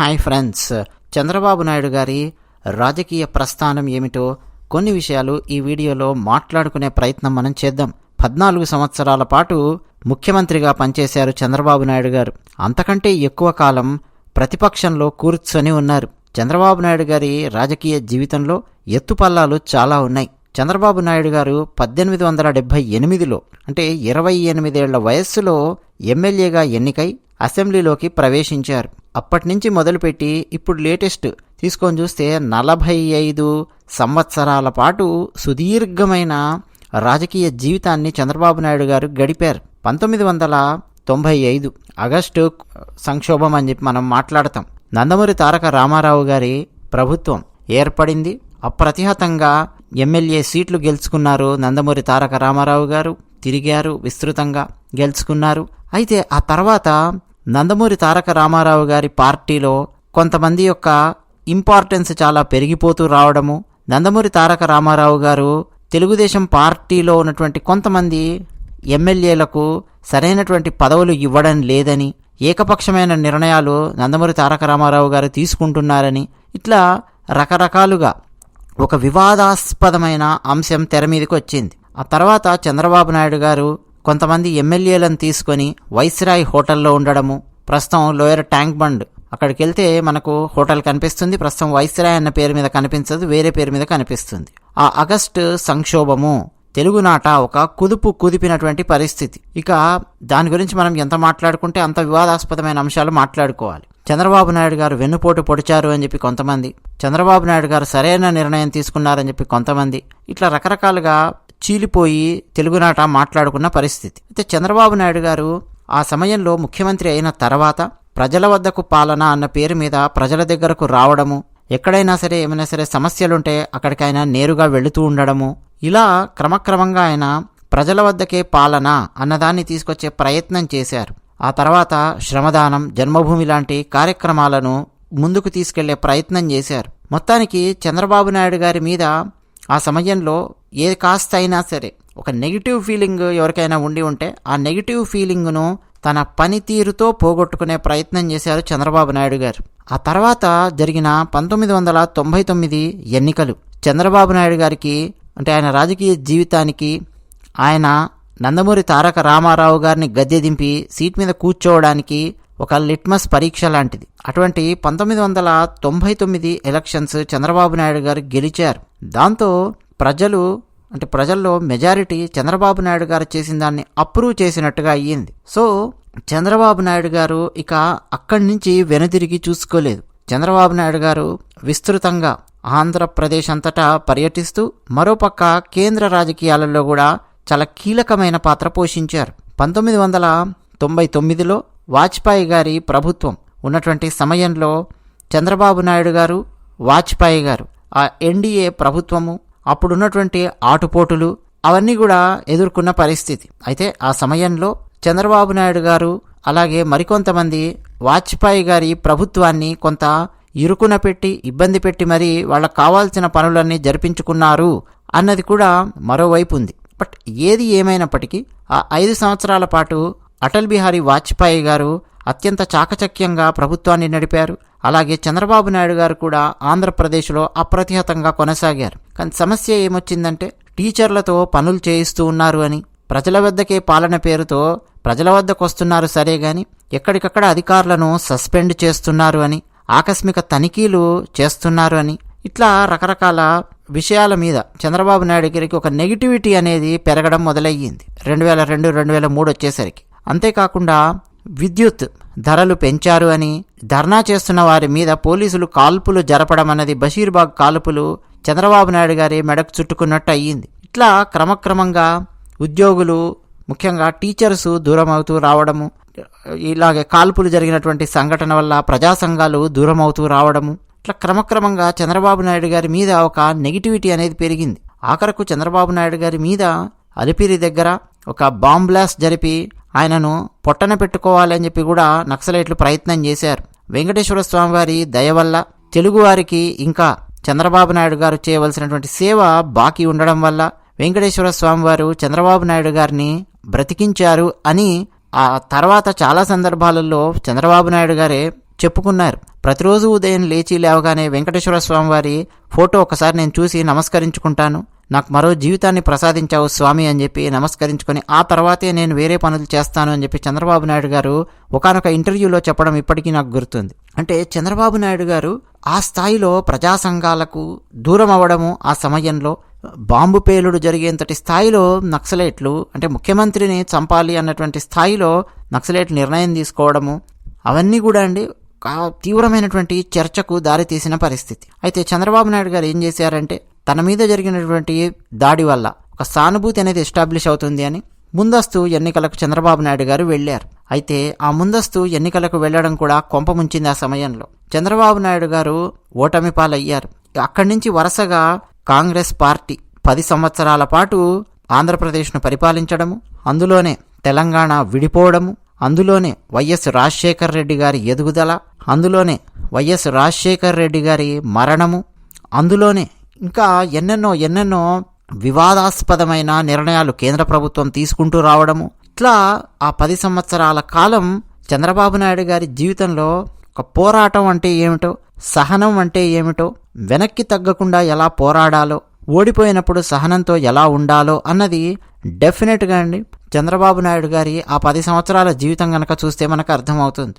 Hi friends. Chandrababu Naidu గారి రాజకీయ ప్రస్థానం ఏమిటో కొన్ని విషయాలు ఈ వీడియోలో మాట్లాడుకునే ప్రయత్నం మనం చేద్దాం. పద్నాలుగు సంవత్సరాల పాటు ముఖ్యమంత్రిగా పనిచేశారు చంద్రబాబు నాయుడు గారు. అంతకంటే ఎక్కువ కాలం ప్రతిపక్షంలో కూర్చొని ఉన్నారు. చంద్రబాబు నాయుడు గారి రాజకీయ జీవితంలో ఎత్తుపల్లాలు చాలా ఉన్నాయి. చంద్రబాబు నాయుడు గారు పద్దెనిమిది వందల డెబ్బై ఎనిమిదిలో అంటే ఇరవై ఎనిమిదేళ్ళ వయస్సులో ఎమ్మెల్యేగా ఎన్నికై అసెంబ్లీలోకి ప్రవేశించారు. అప్పటి నుంచి మొదలుపెట్టి ఇప్పుడు లేటెస్ట్ తీసుకొని చూస్తే నలభై ఐదు సంవత్సరాల పాటు సుదీర్ఘమైన రాజకీయ జీవితాన్ని చంద్రబాబు నాయుడు గారు గడిపారు. పంతొమ్మిది వందల తొంభై ఐదు ఆగస్టు సంక్షోభం అని చెప్పి మనం మాట్లాడతాం. నందమూరి తారక రామారావు గారి ప్రభుత్వం ఏర్పడింది. అప్రతిహతంగా ఎమ్మెల్యే సీట్లు గెలుచుకున్నారు నందమూరి తారక రామారావు గారు. తిరిగారు విస్తృతంగా గెలుచుకున్నారు. అయితే ఆ తర్వాత నందమూరి తారక రామారావు గారి పార్టీలో కొంతమంది యొక్క ఇంపార్టెన్స్ చాలా పెరిగిపోతూ రావడము నందమూరి తారక రామారావు గారు తెలుగుదేశం పార్టీలో ఉన్నటువంటి కొంతమంది ఎమ్మెల్యేలకు సరైనటువంటి పదవులు ఇవ్వడం లేదని ఏకపక్షమైన నిర్ణయాలు నందమూరి తారక రామారావు గారు తీసుకుంటున్నారని ఇట్లా రకరకాలుగా ఒక వివాదాస్పదమైన అంశం తెర మీదకి వచ్చింది. ఆ తర్వాత చంద్రబాబు నాయుడు గారు కొంతమంది ఎమ్మెల్యేలను తీసుకొని వైస్రాయ్ హోటల్లో ఉండడము. ప్రస్తుతం లోయర్ ట్యాంక్ బండ్. అక్కడికి వెళ్తే మనకు హోటల్ కనిపిస్తుంది. ప్రస్తుతం వైస్రాయ్ అన్న పేరు మీద కనిపించదు. వేరే పేరు మీద కనిపిస్తుంది. ఆ ఆగస్టు సంక్షోభము తెలుగునాట ఒక కుదుపు కుదిపినటువంటి పరిస్థితి. ఇక దాని గురించి మనం ఎంత మాట్లాడుకుంటే అంత వివాదాస్పదమైన అంశాలు మాట్లాడుకోవాలి. చంద్రబాబు నాయుడు గారు వెన్నుపోటు పొడిచారు అని చెప్పి కొంతమంది. చంద్రబాబు నాయుడు గారు సరైన నిర్ణయం తీసుకున్నారని చెప్పి కొంతమంది. ఇట్లా రకరకాలుగా చీలిపోయి తెలుగునాట మాట్లాడుకున్న పరిస్థితి. అయితే చంద్రబాబు నాయుడు గారు ఆ సమయంలో ముఖ్యమంత్రి అయిన తర్వాత ప్రజల వద్దకు పాలన అన్న పేరు మీద ప్రజల దగ్గరకు రావడము ఎక్కడైనా సరే ఏమైనా సరే సమస్యలుంటే అక్కడికి ఆయన నేరుగా వెళుతూ ఉండడము ఇలా క్రమక్రమంగా ఆయన ప్రజల వద్దకే పాలన అన్నదాన్ని తీసుకొచ్చే ప్రయత్నం చేశారు. ఆ తర్వాత శ్రమదానం జన్మభూమి లాంటి కార్యక్రమాలను ముందుకు తీసుకెళ్ళే ప్రయత్నం చేశారు. మొత్తానికి చంద్రబాబు నాయుడు గారి మీద ఆ సమయంలో ఏ కాస్త అయినా సరే ఒక నెగిటివ్ ఫీలింగ్ ఎవరికైనా ఉండి ఉంటే ఆ నెగిటివ్ ఫీలింగ్ను తన పనితీరుతో పోగొట్టుకునే ప్రయత్నం చేశారు చంద్రబాబు నాయుడు గారు. ఆ తర్వాత జరిగిన పంతొమ్మిది వందల తొంభై తొమ్మిది ఎన్నికలు. చంద్రబాబు నాయుడు గారికి అంటే ఆయన రాజకీయ జీవితానికి ఆయన నందమూరి తారక రామారావు గారిని గద్దె దింపి సీట్ మీద కూర్చోవడానికి ఒక లిట్మస్ పరీక్ష లాంటిది. అటువంటి పంతొమ్మిది వందల తొంభై తొమ్మిది ఎలక్షన్స్ చంద్రబాబు నాయుడు గారు గెలిచారు. దాంతో ప్రజలు అంటే ప్రజల్లో మెజారిటీ చంద్రబాబు నాయుడు గారు చేసిన దాన్ని అప్రూవ్ చేసినట్టుగా అయ్యింది. సో చంద్రబాబు నాయుడు గారు ఇక అక్కడి నుంచి వెనుదిరిగి చూసుకోలేదు. చంద్రబాబు నాయుడు గారు విస్తృతంగా ఆంధ్రప్రదేశ్ అంతటా పర్యటిస్తూ మరోపక్క కేంద్ర రాజకీయాలలో కూడా చాలా కీలకమైన పాత్ర పోషించారు. పంతొమ్మిది వందల తొంభై తొమ్మిదిలో వాజ్పేయి గారి ప్రభుత్వం ఉన్నటువంటి సమయంలో చంద్రబాబు నాయుడు గారు వాజ్పేయి గారు ఆ ఎన్డీఏ ప్రభుత్వము అప్పుడున్నటువంటి ఆటుపోటులు అవన్నీ కూడా ఎదుర్కొన్న పరిస్థితి. అయితే ఆ సమయంలో చంద్రబాబు నాయుడు గారు అలాగే మరికొంతమంది వాజ్పేయి గారి ప్రభుత్వాన్ని కొంత ఇరుకున పెట్టి ఇబ్బంది పెట్టి మరీ వాళ్ళకు కావాల్సిన పనులన్నీ జరిపించుకున్నారు అన్నది కూడా మరోవైపు ఉంది. బట్ ఏది ఏమైనప్పటికీ ఆ ఐదు సంవత్సరాల పాటు అటల్ బిహారీ వాజ్పేయి గారు అత్యంత చాకచక్యంగా ప్రభుత్వాన్ని నడిపారు. అలాగే చంద్రబాబు నాయుడు గారు కూడా ఆంధ్రప్రదేశ్లో అప్రతిహతంగా కొనసాగారు. కానీ సమస్య ఏమొచ్చిందంటే టీచర్లతో పనులు చేయిస్తూ ఉన్నారు అని ప్రజల వద్దకే పాలన పేరుతో ప్రజల వద్దకు వస్తున్నారు సరే గాని ఎక్కడికక్కడ అధికారులను సస్పెండ్ చేస్తున్నారు అని ఆకస్మిక తనిఖీలు చేస్తున్నారు అని ఇట్లా రకరకాల విషయాల మీద చంద్రబాబు నాయుడు గారికి ఒక నెగిటివిటీ అనేది పెరగడం మొదలయ్యింది. రెండు వేల రెండు రెండు వేల మూడు వచ్చేసరికి. అంతేకాకుండా విద్యుత్ ధరలు పెంచారు అని ధర్నా చేస్తున్న వారి మీద పోలీసులు కాల్పులు జరపడం అన్నది బషీర్బాగ్ కాల్పులు చంద్రబాబు నాయుడు గారి మెడకు చుట్టుకున్నట్టు అయ్యింది. ఇట్లా క్రమక్రమంగా ఉద్యోగులు ముఖ్యంగా టీచర్స్ దూరం అవుతూ రావడము ఇలాగే కాల్పులు జరిగినటువంటి సంఘటన వల్ల ప్రజా సంఘాలు దూరం అవుతూ రావడము ఇట్లా క్రమక్రమంగా చంద్రబాబు నాయుడు గారి మీద ఒక నెగిటివిటీ అనేది పెరిగింది. ఆఖరకు చంద్రబాబు నాయుడు గారి మీద అలిపిరి దగ్గర ఒక బాంబ్ బ్లాస్ట్ జరిపి ఆయనను పొట్టన పెట్టుకోవాలని చెప్పి కూడా నక్సలైట్లు ప్రయత్నం చేశారు. వెంకటేశ్వర స్వామి వారి దయ వల్ల తెలుగువారికి ఇంకా చంద్రబాబు నాయుడు గారు చేయవలసినటువంటి సేవ బాకీ ఉండడం వల్ల వెంకటేశ్వర స్వామి వారు చంద్రబాబు నాయుడు గారిని బ్రతికించారు అని ఆ తర్వాత చాలా సందర్భాలలో చంద్రబాబు నాయుడు గారే చెప్పుకున్నారు. ప్రతిరోజు ఉదయం లేచి లేవగానే వెంకటేశ్వర స్వామివారి ఫోటో ఒకసారి నేను చూసి నమస్కరించుకుంటాను. నాకు మరో జీవితాన్ని ప్రసాదించావు స్వామి అని చెప్పి నమస్కరించుకొని ఆ తర్వాతే నేను వేరే పనులు చేస్తాను అని చెప్పి చంద్రబాబు నాయుడు గారు ఒకనొక ఇంటర్వ్యూలో చెప్పడం ఇప్పటికీ నాకు గుర్తుంది. అంటే చంద్రబాబు నాయుడు గారు ఆ స్థాయిలో ప్రజా సంఘాలకు దూరం అవ్వడము ఆ సమయంలో బాంబు పేలుడు జరిగేంతటి స్థాయిలో నక్సలైట్లు అంటే ముఖ్యమంత్రిని చంపాలి అన్నటువంటి స్థాయిలో నక్సలైట్లు నిర్ణయం తీసుకోవడము అవన్నీ కూడా అండి ఒక తీవ్రమైనటువంటి చర్చకు దారితీసిన పరిస్థితి. అయితే చంద్రబాబు నాయుడు గారు ఏం చేశారంటే తన మీద జరిగినటువంటి దాడి వల్ల ఒక సానుభూతి అనేది ఎస్టాబ్లిష్ అవుతుంది అని ముందస్తు ఎన్నికలకు చంద్రబాబు నాయుడు గారు వెళ్ళారు అయితే ఆ ముందస్తు ఎన్నికలకు వెళ్ళడం కూడా కొంప ముంచింది ఆ సమయంలో. చంద్రబాబు నాయుడు గారు ఓటమి పాలయ్యారు. అక్కడి నుంచి వరుసగా కాంగ్రెస్ పార్టీ పది సంవత్సరాల పాటు ఆంధ్రప్రదేశ్ను పరిపాలించడము అందులోనే తెలంగాణ విడిపోవడము అందులోనే వైఎస్ రాజశేఖర్ రెడ్డి గారి ఎదుగుదల అందులోనే వైఎస్ రాజశేఖర్ రెడ్డి గారి మరణము అందులోనే ఇంకా ఎన్నెన్నో ఎన్నెన్నో వివాదాస్పదమైన నిర్ణయాలు కేంద్ర ప్రభుత్వం తీసుకుంటూ రావడము. ఇట్లా ఆ పది సంవత్సరాల కాలం చంద్రబాబు నాయుడు గారి జీవితంలో ఒక పోరాటం అంటే ఏమిటో సహనం అంటే ఏమిటో వెనక్కి తగ్గకుండా ఎలా పోరాడాలో ఓడిపోయినప్పుడు సహనంతో ఎలా ఉండాలో అన్నది డెఫినెట్గా అండి చంద్రబాబు నాయుడు గారి ఆ పది సంవత్సరాల జీవితం కనుక చూస్తే మనకు అర్థమవుతుంది.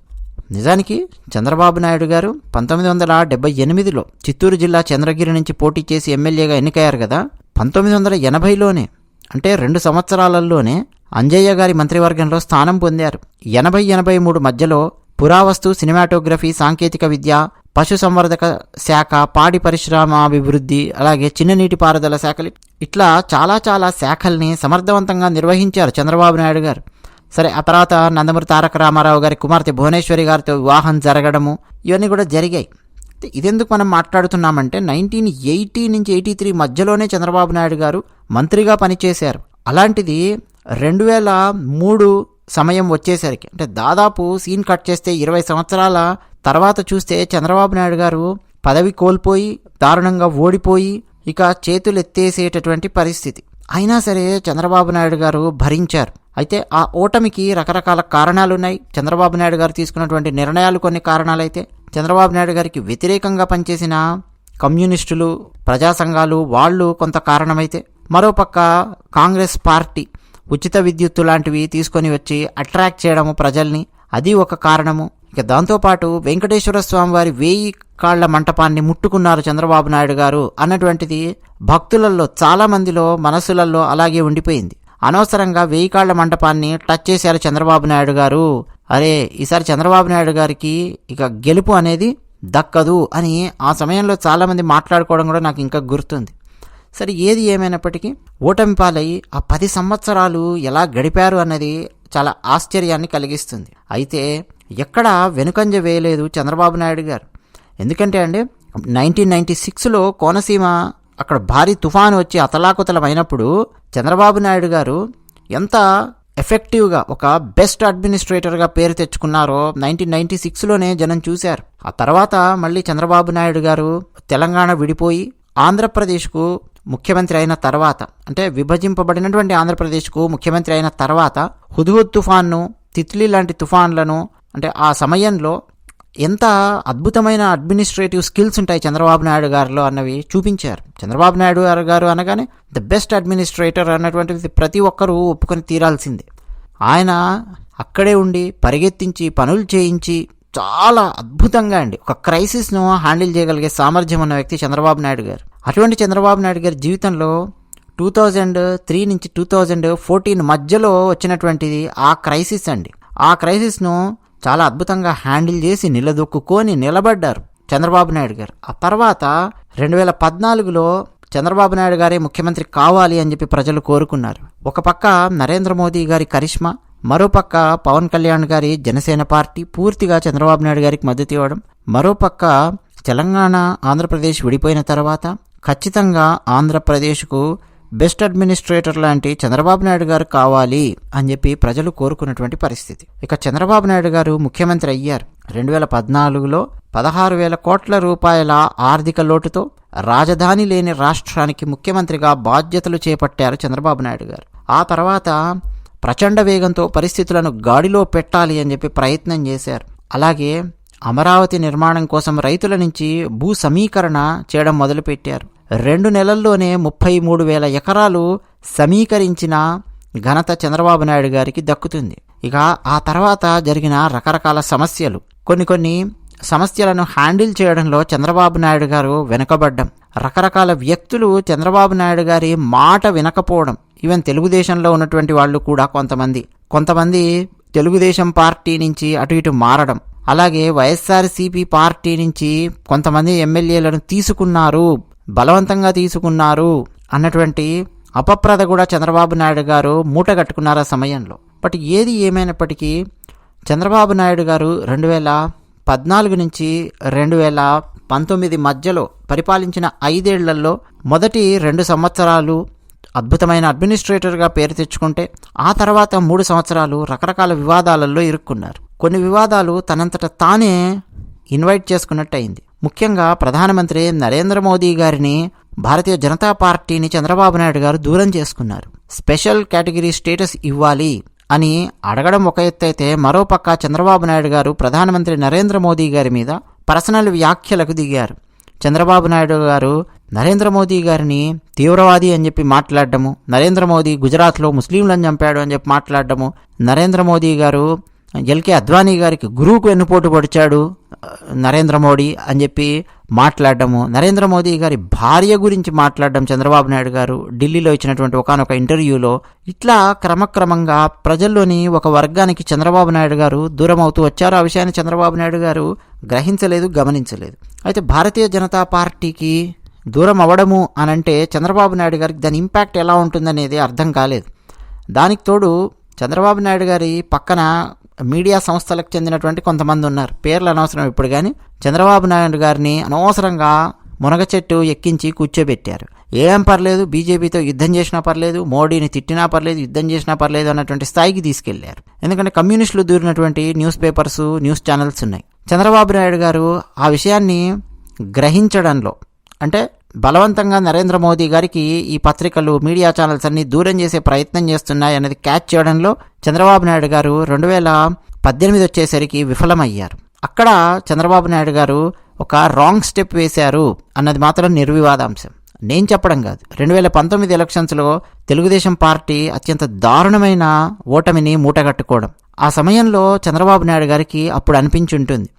నిజానికి చంద్రబాబు నాయుడు గారు పంతొమ్మిది వందల డెబ్బై ఎనిమిదిలో చిత్తూరు జిల్లా చంద్రగిరి నుంచి పోటీ చేసి ఎమ్మెల్యేగా ఎన్నికయ్యారు కదా పంతొమ్మిది వందల ఎనభైలోనే అంటే రెండు సంవత్సరాలలోనే అంజయ్య గారి మంత్రివర్గంలో స్థానం పొందారు. ఎనభై ఎనభై మూడు మధ్యలో పురావస్తు సినిమాటోగ్రఫీ సాంకేతిక విద్య పశుసంవర్ధక శాఖ పాడి పరిశ్రమ అభివృద్ధి అలాగే చిన్న నీటిపారుదల శాఖలు ఇట్లా చాలా చాలా శాఖల్ని సమర్థవంతంగా నిర్వహించారు చంద్రబాబు నాయుడు గారు. సరే ఆ తర్వాత నందమూరి తారక రామారావు గారి కుమార్తె భువనేశ్వరి గారితో వివాహం జరగడము ఇవన్నీ కూడా జరిగాయి. ఇదెందుకు మనం మాట్లాడుతున్నామంటే నైన్టీన్ ఎయిటీ నుంచి ఎయిటీ త్రీ మధ్యలోనే చంద్రబాబు నాయుడు గారు మంత్రిగా పనిచేశారు. అలాంటిది రెండు వేల మూడు సమయం వచ్చేసరికి అంటే దాదాపు సీన్ కట్ చేస్తే ఇరవై సంవత్సరాల తర్వాత చూస్తే చంద్రబాబు నాయుడు గారు పదవి కోల్పోయి దారుణంగా ఓడిపోయి ఇక చేతులు ఎత్తేసేటటువంటి పరిస్థితి. అయినా సరే చంద్రబాబు నాయుడు గారు భరించారు. అయితే ఆ ఓటమికి రకరకాల కారణాలు ఉన్నాయి చంద్రబాబు నాయుడు గారు తీసుకున్నటువంటి నిర్ణయాలు కొన్ని కారణాలైతే చంద్రబాబు నాయుడు గారికి వ్యతిరేకంగా పనిచేసిన కమ్యూనిస్టులు ప్రజా సంఘాలు వాళ్ళు కొంత కారణమైతే మరోపక్క కాంగ్రెస్ పార్టీ ఉచిత విద్యుత్తు లాంటివి తీసుకొని వచ్చి అట్రాక్ట్ చేయడము ప్రజల్ని అది ఒక కారణము. ఇక దాంతోపాటు వెంకటేశ్వర స్వామి వారి వేయి కాళ్ళ మంటపాన్ని ముట్టుకున్నారు చంద్రబాబు నాయుడు గారు అన్నటువంటిది భక్తులలో చాలా మందిలో మనసులలో అలాగే ఉండిపోయింది. అనవసరంగా వెయ్యి కాళ్ళ మంటపాన్ని టచ్ చేశారు చంద్రబాబు నాయుడు గారు. అరే ఈసారి చంద్రబాబు నాయుడు గారికి ఇక గెలుపు అనేది దక్కదు అని ఆ సమయంలో చాలామంది మాట్లాడుకోవడం కూడా నాకు ఇంకా గుర్తుంది. సరే ఏది ఏమైనప్పటికీ ఓటమి పాలై ఆ పది సంవత్సరాలు ఎలా గడిపారు అన్నది చాలా ఆశ్చర్యాన్ని కలిగిస్తుంది. అయితే ఎక్కడ వెనుకంజ వేయలేదు చంద్రబాబు నాయుడు గారు. ఎందుకంటే అండి నైన్టీన్ నైన్టీ సిక్స్లో కోనసీమ అక్కడ భారీ తుఫాను వచ్చి అతలాకుతలమైనప్పుడు చంద్రబాబు నాయుడు గారు ఎంత ఎఫెక్టివ్గా ఒక బెస్ట్ అడ్మినిస్ట్రేటర్గా పేరు తెచ్చుకున్నారో నైన్టీన్ నైన్టీ సిక్స్లోనే జనం చూశారు. ఆ తర్వాత మళ్ళీ చంద్రబాబు నాయుడు గారు తెలంగాణ విడిపోయి ఆంధ్రప్రదేశ్కు ముఖ్యమంత్రి అయిన తర్వాత అంటే విభజింపబడినటువంటి ఆంధ్రప్రదేశ్కు ముఖ్యమంత్రి అయిన తర్వాత హుద్హుద్ తుఫాన్ను తిత్లీ లాంటి తుఫాన్లను అంటే ఆ సమయంలో ఎంత అద్భుతమైన అడ్మినిస్ట్రేటివ్ స్కిల్స్ ఉంటాయి చంద్రబాబు నాయుడు గారిలో అన్నవి చూపించారు. చంద్రబాబు నాయుడు గారు గారు అనగానే ద బెస్ట్ అడ్మినిస్ట్రేటర్ అన్నటువంటిది ప్రతి ఒక్కరూ ఒప్పుకొని తీరాల్సిందే. ఆయన అక్కడే ఉండి పరిగెత్తించి పనులు చేయించి చాలా అద్భుతంగా అండి. ఒక క్రైసిస్ను హ్యాండిల్ చేయగలిగే సామర్థ్యం ఉన్న వ్యక్తి చంద్రబాబు నాయుడు గారు. అటువంటి చంద్రబాబు నాయుడు గారి జీవితంలో టూ థౌజండ్ త్రీ నుంచి టూ థౌజండ్ ఫోర్టీన్ మధ్యలో వచ్చినటువంటిది ఆ క్రైసిస్ అండి. ఆ క్రైసిస్ను చాలా అద్భుతంగా హ్యాండిల్ చేసి నిలదొక్కుకొని నిలబడ్డారు చంద్రబాబు నాయుడు గారు. ఆ తర్వాత రెండు వేల పద్నాలుగులో చంద్రబాబు నాయుడు గారే ముఖ్యమంత్రి కావాలి అని చెప్పి ప్రజలు కోరుకున్నారు. ఒక పక్క నరేంద్ర మోదీ గారి కరిష్మా మరోపక్క పవన్ కళ్యాణ్ గారి జనసేన పార్టీ పూర్తిగా చంద్రబాబు నాయుడు గారికి మద్దతు ఇవ్వడం మరోపక్క తెలంగాణ ఆంధ్రప్రదేశ్ విడిపోయిన తర్వాత ఖచ్చితంగా ఆంధ్రప్రదేశ్కు బెస్ట్ అడ్మినిస్ట్రేటర్ లాంటి చంద్రబాబు నాయుడు గారు కావాలి అని చెప్పి ప్రజలు కోరుకున్నటువంటి పరిస్థితి. ఇక చంద్రబాబు నాయుడు గారు ముఖ్యమంత్రి అయ్యారు. రెండు వేల పద్నాలుగులో పదహారు వేల కోట్ల రూపాయల ఆర్థిక లోటుతో రాజధాని లేని రాష్ట్రానికి ముఖ్యమంత్రిగా బాధ్యతలు చేపట్టారు చంద్రబాబు నాయుడు గారు. ఆ తర్వాత ప్రచండ వేగంతో పరిస్థితులను గాడిలో పెట్టాలి అని చెప్పి ప్రయత్నం చేశారు. అలాగే అమరావతి నిర్మాణం కోసం రైతుల నుంచి భూ సమీకరణ చేయడం మొదలుపెట్టారు. రెండు నెలల్లోనే ముప్పై మూడు వేల ఎకరాలు సమీకరించిన ఘనత చంద్రబాబు నాయుడు గారికి దక్కుతుంది. ఇక ఆ తర్వాత జరిగిన రకరకాల సమస్యలు. కొన్ని కొన్ని సమస్యలను హ్యాండిల్ చేయడంలో చంద్రబాబు నాయుడు గారు వెనుకబడ్డం రకరకాల వ్యక్తులు చంద్రబాబు నాయుడు గారి మాట వినకపోవడం. ఈవెన్ తెలుగుదేశంలో ఉన్నటువంటి వాళ్ళు కూడా కొంతమంది. కొంతమంది తెలుగుదేశం పార్టీ నుంచి అటు ఇటు మారడం. అలాగే వైఎస్ఆర్సీపీ పార్టీ నుంచి కొంతమంది ఎమ్మెల్యేలను తీసుకున్నారు. బలవంతంగా తీసుకున్నారు అన్నటువంటి అపప్రద కూడా చంద్రబాబు నాయుడు గారు మూట కట్టుకున్నారు ఆ సమయంలో. బట్ ఏది ఏమైనప్పటికీ చంద్రబాబు నాయుడు గారు రెండు వేల పద్నాలుగు నుంచి రెండు వేల పంతొమ్మిది మధ్యలో పరిపాలించిన ఐదేళ్ళలో మొదటి రెండు సంవత్సరాలు అద్భుతమైన అడ్మినిస్ట్రేటర్గా పేరు తెచ్చుకుంటే ఆ తర్వాత మూడు సంవత్సరాలు రకరకాల వివాదాలలో ఇరుక్కున్నారు. కొన్ని వివాదాలు తనంతట తానే ఇన్వైట్ చేసుకున్నట్టు అయింది ముఖ్యంగా ప్రధానమంత్రి నరేంద్ర మోదీ గారిని భారతీయ జనతా పార్టీని చంద్రబాబు నాయుడు గారు దూరం చేసుకున్నారు. స్పెషల్ కేటగిరీ స్టేటస్ ఇవ్వాలి అని అడగడం ఒక ఎత్తు అయితే మరోపక్క చంద్రబాబు నాయుడు గారు ప్రధానమంత్రి నరేంద్ర మోదీ గారి మీద పర్సనల్ వ్యాఖ్యలకు దిగారు. చంద్రబాబు నాయుడు గారు నరేంద్ర మోదీ గారిని తీవ్రవాది అని చెప్పి మాట్లాడడము నరేంద్ర మోదీ గుజరాత్లో ముస్లింలను చంపాడు అని చెప్పి మాట్లాడడము నరేంద్ర మోదీ గారు ఎల్కే అద్వానీ గారికి గురువుకు వెన్నుపోటు పొడిచాడు నరేంద్ర మోడీ అని చెప్పి మాట్లాడడము నరేంద్ర మోదీ గారి భార్య గురించి మాట్లాడడం చంద్రబాబు నాయుడు గారు ఢిల్లీలో ఇచ్చినటువంటి ఒకనొక ఇంటర్వ్యూలో ఇట్లా క్రమక్రమంగా ప్రజల్లోని ఒక వర్గానికి చంద్రబాబు నాయుడు గారు దూరం అవుతూ వచ్చారు. ఆ విషయాన్ని చంద్రబాబు నాయుడు గారు గ్రహించలేదు గమనించలేదు. అయితే భారతీయ జనతా పార్టీకి దూరం అవ్వడము అనంటే చంద్రబాబు నాయుడు గారికి దాని ఇంపాక్ట్ ఎలా ఉంటుందనేది అర్థం కాలేదు. దానికి తోడు చంద్రబాబు నాయుడు గారి పక్కన మీడియా సంస్థలకు చెందినటువంటి కొంతమంది ఉన్నారు. పేర్లు అనవసరం ఇప్పుడు కానీ చంద్రబాబు నాయుడు గారిని అనవసరంగా మునగ చెట్టు ఎక్కించి కూర్చోబెట్టారు. ఏం పర్లేదు బీజేపీతో యుద్ధం చేసినా పర్లేదు మోడీని తిట్టినా పర్లేదు యుద్ధం చేసినా పర్లేదు అన్నటువంటి స్థాయికి తీసుకెళ్ళారు. ఎందుకంటే కమ్యూనిస్టులు దూరినటువంటి న్యూస్ పేపర్స్ న్యూస్ ఛానల్స్ ఉన్నాయి. చంద్రబాబు నాయుడు గారు ఆ విషయాన్ని గ్రహించడంలో అంటే బలవంతంగా నరేంద్ర మోదీ గారికి ఈ పత్రికలు మీడియా ఛానల్స్ అన్ని దూరం చేసే ప్రయత్నం చేస్తున్నాయి అనేది క్యాచ్ చేయడంలో చంద్రబాబు నాయుడు గారు రెండు వేల పద్దెనిమిది వచ్చేసరికి విఫలమయ్యారు. అక్కడ చంద్రబాబు నాయుడు గారు ఒక రాంగ్ స్టెప్ వేశారు అన్నది మాత్రం నిర్వివాదాంశం. నేను చెప్పడం కాదు. రెండు వేల పంతొమ్మిది ఎలక్షన్స్లో తెలుగుదేశం పార్టీ అత్యంత దారుణమైన ఓటమిని మూటగట్టుకోవడం. ఆ సమయంలో చంద్రబాబు నాయుడు గారికి అప్పుడు అనిపించుంటుంది.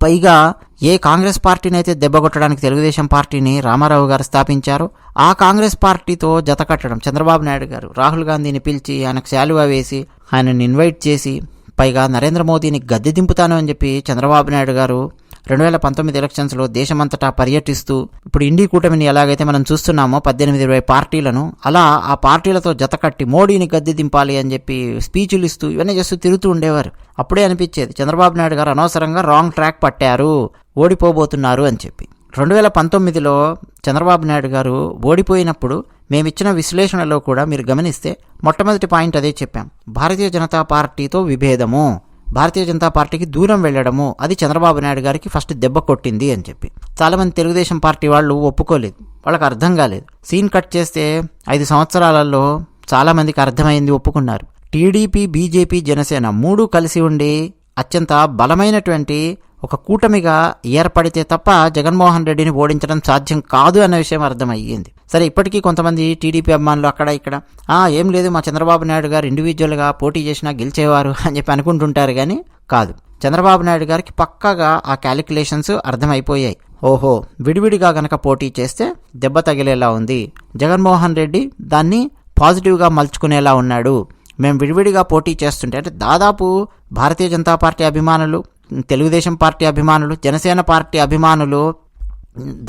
పైగా ఏ కాంగ్రెస్ పార్టీని అయితే దెబ్బకొట్టడానికి తెలుగుదేశం పార్టీని రామారావు గారు స్థాపించారో ఆ కాంగ్రెస్ పార్టీతో జత కట్టడం చంద్రబాబు నాయుడు గారు రాహుల్ గాంధీని పిలిచి ఆయనకు శాలువా వేసి ఆయనను ఇన్వైట్ చేసి పైగా నరేంద్ర మోదీని గద్దె దింపుతాను అని చెప్పి చంద్రబాబు నాయుడు గారు రెండు వేల పంతొమ్మిది ఎలక్షన్స్లో దేశమంతటా పర్యటిస్తూ ఇప్పుడు ఇండి కూటమిని ఎలాగైతే మనం చూస్తున్నామో పద్దెనిమిది ఇరవై పార్టీలను అలా ఆ పార్టీలతో జతకట్టి మోడీని గద్దె దింపాలి అని చెప్పి స్పీచ్లు ఇస్తూ ఇవన్నీ చేస్తూ తిరుగుతూ ఉండేవారు. అప్పుడే అనిపించేది చంద్రబాబు నాయుడు గారు అనవసరంగా రాంగ్ ట్రాక్ పట్టారు ఓడిపోబోతున్నారు అని చెప్పి. రెండు వేల పంతొమ్మిదిలో చంద్రబాబు నాయుడు గారు ఓడిపోయినప్పుడు మేమిచ్చిన విశ్లేషణలో కూడా మీరు గమనిస్తే మొట్టమొదటి పాయింట్ అదే చెప్పాం. భారతీయ జనతా పార్టీతో విభేదము. భారతీయ జనతా పార్టీకి దూరం వెళ్ళడము అది చంద్రబాబు నాయుడు గారికి ఫస్ట్ దెబ్బ కొట్టింది అని చెప్పి. చాలామంది తెలుగుదేశం పార్టీ వాళ్ళు ఒప్పుకోలేదు. వాళ్ళకి అర్థం కాలేదు. సీన్ కట్ చేస్తే ఐదు సంవత్సరాలలో చాలామందికి అర్థమైంది ఒప్పుకున్నారు. టీడీపీ బీజేపీ జనసేన మూడు కలిసి ఉండి అత్యంత బలమైనటువంటి ఒక కూటమిగా ఏర్పడితే తప్ప జగన్మోహన్ రెడ్డిని ఓడించడం సాధ్యం కాదు అన్న విషయం అర్థమయ్యింది. సరే ఇప్పటికీ కొంతమంది టీడీపీ అభిమానులు అక్కడ ఇక్కడ "ఆ, ఏం లేదు మా చంద్రబాబు నాయుడు గారు ఇండివిజువల్గా పోటీ చేసినా గెలిచేవారు అని చెప్పి అనుకుంటుంటారు కానీ కాదు. చంద్రబాబు నాయుడు గారికి పక్కాగా ఆ క్యాలిక్యులేషన్స్ అర్థమైపోయాయి. ఓహో విడివిడిగా గనక పోటీ చేస్తే దెబ్బ తగిలేలా ఉంది. జగన్మోహన్ రెడ్డి దాన్ని పాజిటివ్గా మలుచుకునేలా ఉన్నాడు. మేము విడివిడిగా పోటీ చేస్తుంటే అంటే దాదాపు భారతీయ జనతా పార్టీ అభిమానులు తెలుగుదేశం పార్టీ అభిమానులు జనసేన పార్టీ అభిమానులు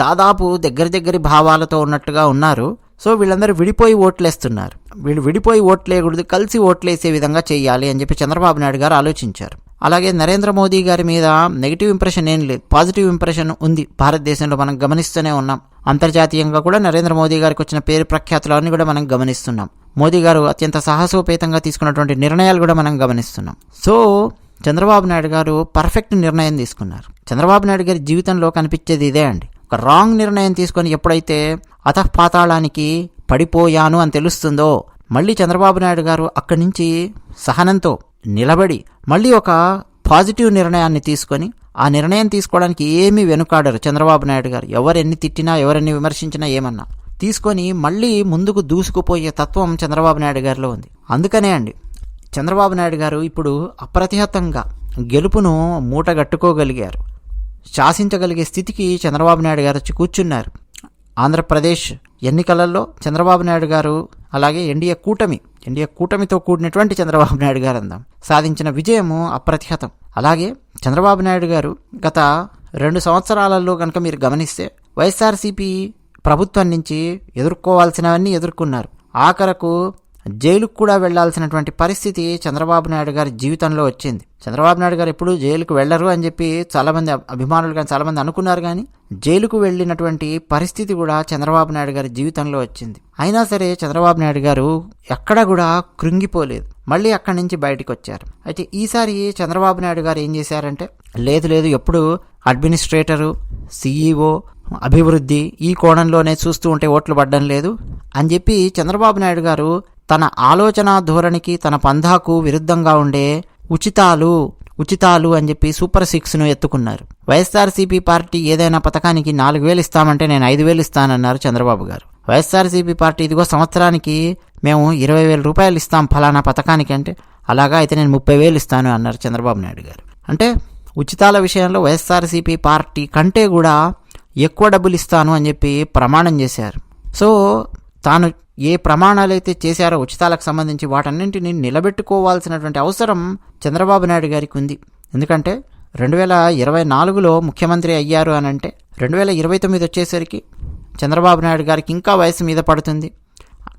దాదాపు దగ్గర దగ్గరి భావాలతో ఉన్నట్టుగా ఉన్నారు. సో వీళ్ళందరూ విడిపోయి ఓట్లేస్తున్నారు. వీళ్ళు విడిపోయి ఓట్లేయకూడదు కలిసి ఓట్లేసే విధంగా చేయాలి అని చెప్పి చంద్రబాబు నాయుడు గారు ఆలోచించారు. అలాగే నరేంద్ర మోదీ గారి మీద నెగిటివ్ ఇంప్రెషన్ ఏం లేదు పాజిటివ్ ఇంప్రెషన్ ఉంది. భారతదేశంలో మనం గమనిస్తూనే ఉన్నాం. అంతర్జాతీయంగా కూడా నరేంద్ర మోదీ గారికి వచ్చిన పేరు ప్రఖ్యాతులన్నీ కూడా మనం గమనిస్తున్నాం. మోదీ గారు అత్యంత సాహసోపేతంగా తీసుకున్నటువంటి నిర్ణయాలు కూడా మనం గమనిస్తున్నాం. సో చంద్రబాబు నాయుడు గారు పర్ఫెక్ట్ నిర్ణయం తీసుకున్నారు. చంద్రబాబు నాయుడు గారి జీవితంలో కనిపించేది ఇదే అండి. ఒక రాంగ్ నిర్ణయం తీసుకొని ఎప్పుడైతే అతఃపాతాళానికి పడిపోయాను అని తెలుస్తుందో మళ్ళీ చంద్రబాబు నాయుడు గారు అక్కడి నుంచి సహనంతో నిలబడి మళ్ళీ ఒక పాజిటివ్ నిర్ణయాన్ని తీసుకొని ఆ నిర్ణయం తీసుకోవడానికి ఏమీ వెనుకాడరు చంద్రబాబు నాయుడు గారు. ఎవరెన్ని తిట్టినా ఎవరెన్ని విమర్శించినా ఏమన్నా. తీసుకొని మళ్ళీ ముందుకు దూసుకుపోయే తత్వం చంద్రబాబు నాయుడు గారిలో ఉంది. అందుకనే అండి చంద్రబాబు నాయుడు గారు ఇప్పుడు అప్రతిహతంగా గెలుపును మూటగట్టుకోగలిగారు. శాసించగలిగే స్థితికి చంద్రబాబు నాయుడు గారు వచ్చి కూర్చున్నారు. ఆంధ్రప్రదేశ్ ఎన్నికలలో చంద్రబాబు నాయుడు గారు అలాగే ఎన్డీఏ కూటమి ఎన్డీఏ కూటమితో కూడినటువంటి చంద్రబాబు నాయుడు గారు అందాం. సాధించిన విజయము అప్రతిహతం. అలాగే చంద్రబాబు నాయుడు గారు గత రెండు సంవత్సరాలలో కనుక మీరు గమనిస్తే వైఎస్ఆర్సీపీ ప్రభుత్వం నుంచి ఎదుర్కోవాల్సినవన్నీ ఎదుర్కొన్నారు. ఆఖరకు జైలుకు కూడా వెళ్ళాల్సినటువంటి పరిస్థితి చంద్రబాబు నాయుడు గారి జీవితంలో వచ్చింది. చంద్రబాబు నాయుడు గారు ఎప్పుడు జైలుకు వెళ్ళరు అని చెప్పి చాలామంది అభిమానులు కానీ చాలామంది అనుకున్నారు కానీ జైలుకు వెళ్ళినటువంటి పరిస్థితి కూడా చంద్రబాబు నాయుడు గారి జీవితంలో వచ్చింది. అయినా సరే చంద్రబాబు నాయుడు గారు ఎక్కడ కూడా కృంగిపోలేదు. మళ్ళీ అక్కడి నుంచి బయటకు వచ్చారు. అయితే ఈసారి చంద్రబాబు నాయుడు గారు ఏం చేశారంటే లేదు లేదు ఎప్పుడు అడ్మినిస్ట్రేటరు సీఈఓ అభివృద్ధి ఈ కోణంలోనే చూస్తూ ఉంటే ఓట్లు పడడం లేదు అని చెప్పి చంద్రబాబు నాయుడు గారు తన ఆలోచన ధోరణికి తన పంధాకు విరుద్ధంగా ఉండే ఉచితాలు ఉచితాలు అని చెప్పి సూపర్ సిక్స్ను ఎత్తుకున్నారు. వైఎస్ఆర్సీపీ పార్టీ ఏదైనా పథకానికి నాలుగు వేలు ఇస్తామంటే నేను ఐదు వేలు ఇస్తానన్నారు చంద్రబాబు గారు. వైఎస్ఆర్సీపీ పార్టీ ఇదిగో సంవత్సరానికి మేము ఇరవై వేల రూపాయలు ఇస్తాం ఫలానా పథకానికి అంటే అలాగా అయితే నేను ముప్పై వేలు ఇస్తాను అన్నారు చంద్రబాబు నాయుడు గారు. అంటే ఉచితాల విషయంలో వైఎస్ఆర్సీపీ పార్టీ కంటే కూడా ఎక్కువ డబ్బులు ఇస్తాను అని చెప్పి ప్రమాణం చేశారు. సో తాను ఏ ప్రమాణాలు అయితే చేశారో ఉచితాలకు సంబంధించి వాటన్నింటినీ నిలబెట్టుకోవాల్సినటువంటి అవసరం చంద్రబాబు నాయుడు గారికి ఉంది. ఎందుకంటే రెండు వేల ఇరవై నాలుగులో ముఖ్యమంత్రి అయ్యారు అని అంటే రెండు వేల ఇరవై తొమ్మిది వచ్చేసరికి చంద్రబాబు నాయుడు గారికి ఇంకా వయసు మీద పడుతుంది.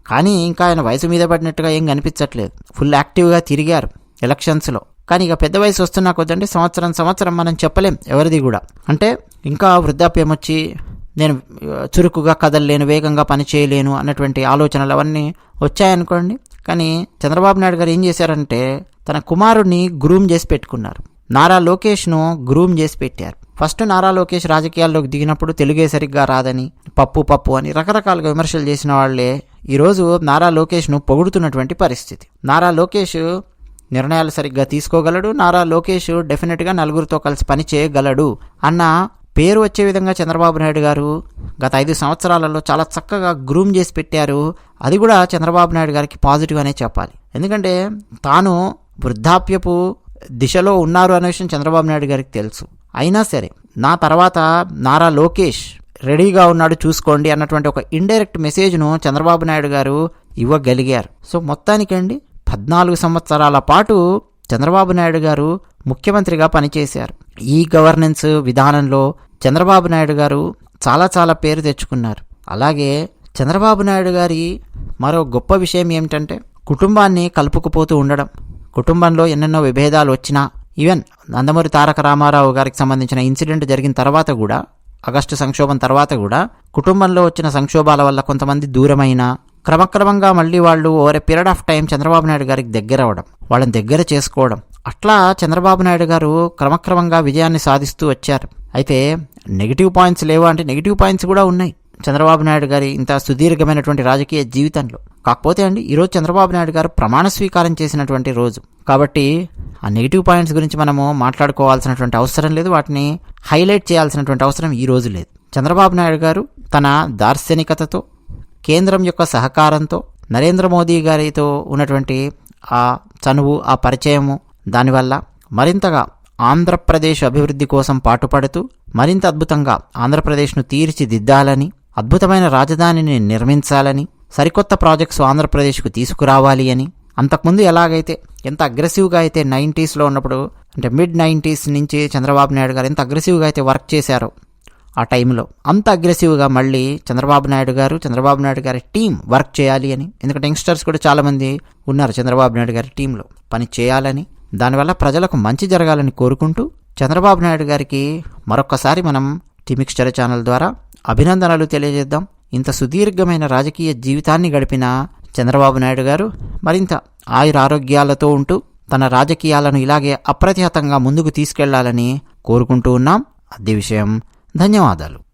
కానీ ఇంకా ఆయన వయసు మీద పడినట్టుగా ఏం కనిపించట్లేదు. ఫుల్ యాక్టివ్గా తిరిగారు ఎలక్షన్స్లో. కానీ ఇక పెద్ద వయసు వస్తున్నా కొద్దండి సంవత్సరం సంవత్సరం మనం చెప్పలేం ఎవరిది కూడా. అంటే ఇంకా వృద్ధాప్యం వచ్చి నేను చురుకుగా కదలలేను వేగంగా పని చేయలేను అన్నటువంటి ఆలోచనలు అవన్నీ వచ్చాయనుకోండి. కానీ చంద్రబాబు నాయుడు గారు ఏం చేశారంటే తన కుమారుడిని గ్రూమ్ చేసి పెట్టుకున్నారు. నారా లోకేష్ను గ్రూమ్ చేసి పెట్టారు. ఫస్ట్ నారా లోకేష్ రాజకీయాల్లోకి దిగినప్పుడు తెలుగే సరిగ్గా రాదని పప్పు పప్పు అని రకరకాలుగా విమర్శలు చేసిన వాళ్ళే ఈరోజు నారా లోకేష్ను పొగుడుతున్నటువంటి పరిస్థితి. నారా లోకేష్ నిర్ణయాలు సరిగ్గా తీసుకోగలడు నారా లోకేష్ డెఫినెట్గా నలుగురితో కలిసి పని చేయగలడు అన్న పేరు వచ్చే విధంగా చంద్రబాబు నాయుడు గారు గత ఐదు సంవత్సరాలలో చాలా చక్కగా గ్రూమ్ చేసి పెట్టారు. అది కూడా చంద్రబాబు నాయుడు గారికి పాజిటివ్ అనే చెప్పాలి. ఎందుకంటే తాను వృద్ధాప్యపు దిశలో ఉన్నారు అనే విషయం చంద్రబాబు నాయుడు గారికి తెలుసు. అయినా సరే నా తర్వాత నారా లోకేష్ రెడీగా ఉన్నాడు చూసుకోండి అన్నటువంటి ఒక ఇండైరెక్ట్ మెసేజ్ను చంద్రబాబు నాయుడు గారు ఇవ్వగలిగారు. సో మొత్తానికండి పద్నాలుగు సంవత్సరాల పాటు చంద్రబాబు నాయుడు గారు ముఖ్యమంత్రిగా పనిచేశారు. ఈ గవర్నెన్స్ విధానంలో చంద్రబాబు నాయుడు గారు చాలా చాలా పేరు తెచ్చుకున్నారు. అలాగే చంద్రబాబు నాయుడు గారి మరో గొప్ప విషయం ఏమిటంటే కుటుంబాన్ని కలుపుకుపోతూ ఉండడం. కుటుంబంలో ఎన్నెన్నో విభేదాలు వచ్చినా ఈవెన్ నందమూరి తారక రామారావు గారికి సంబంధించిన ఇన్సిడెంట్ జరిగిన తర్వాత కూడా ఆగస్టు సంక్షోభం తర్వాత కూడా కుటుంబంలో వచ్చిన సంక్షోభాల వల్ల కొంతమంది దూరమైన క్రమక్రమంగా మళ్ళీ వాళ్ళు over a period of time Chandrababu Naidu గారికి దగ్గర అవ్వడం వాళ్ళని దగ్గర చేసుకోవడం. అట్లా చంద్రబాబు నాయుడు గారు క్రమక్రమంగా విజయాన్ని సాధిస్తూ వచ్చారు. అయితే నెగిటివ్ పాయింట్స్ లేవా అంటే నెగిటివ్ పాయింట్స్ కూడా ఉన్నాయి చంద్రబాబు నాయుడు గారి ఇంత సుదీర్ఘమైనటువంటి రాజకీయ జీవితంలో. కాకపోతే అండి ఈరోజు చంద్రబాబు నాయుడు గారు ప్రమాణ స్వీకారం చేసినటువంటి రోజు. కాబట్టి ఆ నెగిటివ్ పాయింట్స్ గురించి మనము మాట్లాడుకోవాల్సినటువంటి అవసరం లేదు వాటిని హైలైట్ చేయాల్సినటువంటి అవసరం ఈ రోజు లేదు. చంద్రబాబు నాయుడు గారు తన దార్శనికతతో కేంద్రం యొక్క సహకారంతో నరేంద్ర మోదీ గారితో ఉన్నటువంటి ఆ చనువు ఆ పరిచయము దానివల్ల మరింతగా ఆంధ్రప్రదేశ్ అభివృద్ధి కోసం పాటుపడుతూ మరింత అద్భుతంగా ఆంధ్రప్రదేశ్ను తీర్చిదిద్దాలని అద్భుతమైన రాజధానిని నిర్మించాలని సరికొత్త ప్రాజెక్ట్స్ ఆంధ్రప్రదేశ్కు తీసుకురావాలి అని అంతకుముందు ఎలాగైతే ఎంత అగ్రెసివ్గా అయితే నైంటీస్లో ఉన్నప్పుడు అంటే మిడ్ నైంటీస్ నుంచి చంద్రబాబు నాయుడు గారు ఎంత అగ్రెసివ్గా అయితే వర్క్ చేశారో ఆ టైంలో. అంత అగ్రెసివ్గా మళ్ళీ చంద్రబాబు నాయుడు గారు చంద్రబాబు నాయుడు గారి టీం వర్క్ చేయాలి అని. ఎందుకంటే యంగ్స్టర్స్ కూడా చాలామంది ఉన్నారు చంద్రబాబు నాయుడు గారి టీంలో. పని చేయాలని దానివల్ల ప్రజలకు మంచి జరగాలని కోరుకుంటూ చంద్రబాబు నాయుడు గారికి మరొకసారి మనం టిమిక్స్చర్ ఛానల్ ద్వారా అభినందనలు తెలియజేద్దాం. ఇంత సుదీర్ఘమైన రాజకీయ జీవితాన్ని గడిపిన చంద్రబాబు నాయుడు గారు మరింత ఆయుర ఆరోగ్యాలతో ఉంటూ తన రాజకీయాలను ఇలాగే అప్రతిహతంగా ముందుకు తీసుకెళ్ళాలని కోరుకుంటూ ఉన్నాం. అదే విషయం ధన్యవాదాలు.